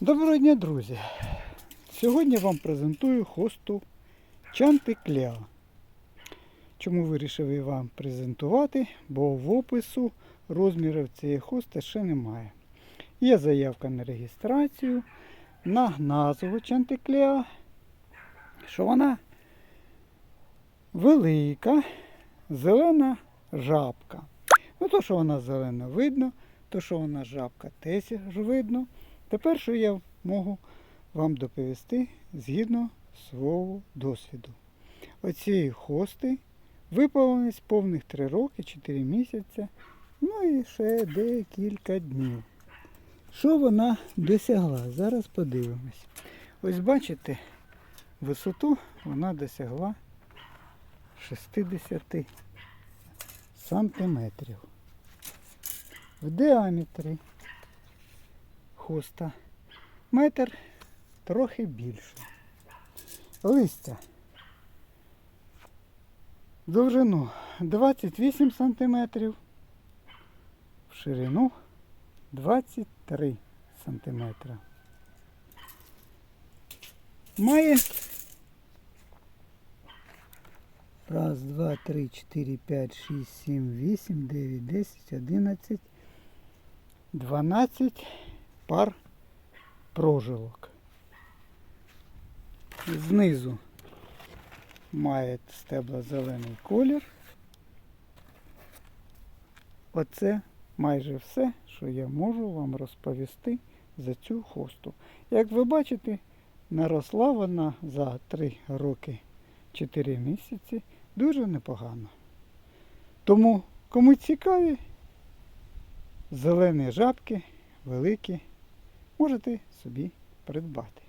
Доброго дня, друзі! Сьогодні вам презентую хосту Чантикля. Чому вирішив її вам презентувати? Бо в опису розмірів цієї хости ще немає. Є заявка на реєстрацію на назву Чантикля, що вона велика, зелена жабка. Ну, то, що вона зелена, видно, то, що вона жабка, теж видно. Тепер що я можу вам доповісти згідно свого досвіду. Оцієї хости виповнилось повних 3 роки, 4 місяці, ну і ще декілька днів. Що вона досягла? Зараз подивимось. Ось бачите, висоту вона досягла 60 сантиметрів. В діаметрі хоста метр трохи більше. Листя. Довжину 28 см, в ширину 23 см. Має раз, два, три, чотири, п'ять, шість, сім, вісім, дев'ять, десять, одинадцять, дванадцять пар прожилок. Знизу має стебла зелений колір. Оце майже все, що я можу вам розповісти за цю хосту. Як ви бачите, наросла вона за 3 роки 4 місяці дуже непогано. Тому, кому цікаві, зелені жабки великі, можете собі придбати.